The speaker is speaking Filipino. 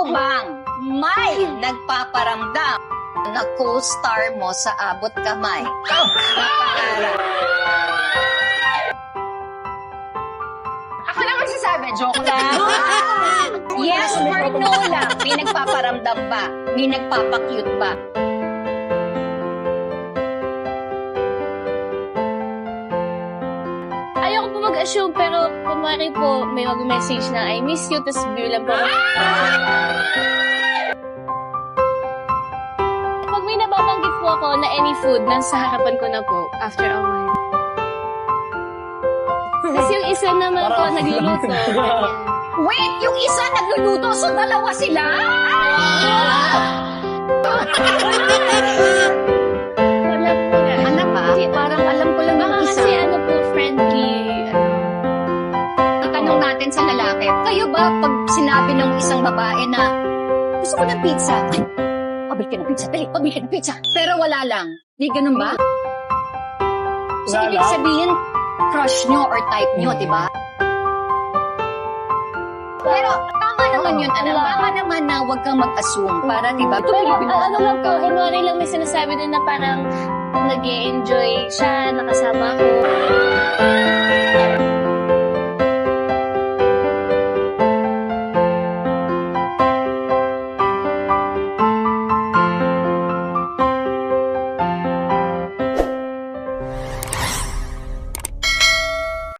anumang may nagpaparamdam na co-star mo sa abot kamay. Oh. Ako lang magsasabi, joke lang. yes or no lang, may nagpaparamdam ba? May nagpapakyut ba? Mag-assume, pero kunwari po, may mag-message na, I miss you, tapos bilang po. Pag may nababanggit po ako na any food, nasa harapan ko na po, after a while. Tapos yung isa naman po, nagluluto. Wait, yung isa nagluluto, so dalawa sila? Wala Tanong natin sa lalaki, kayo ba pag sinabi ng isang babae na gusto ko ng pizza? Ay, pabili ka ng pizza. Dali, pabili ka ng pizza. Pero wala lang. Di ganun ba? So, Wala ibig sabihin, crush nyo or type nyo, di ba? Pero tama naman yun, anak. Tama naman na huwag kang mag-assume para, di ba? Pero ah, ano lang po, kunwari lang may sinasabi din na parang nag enjoy siya, nakasama ko.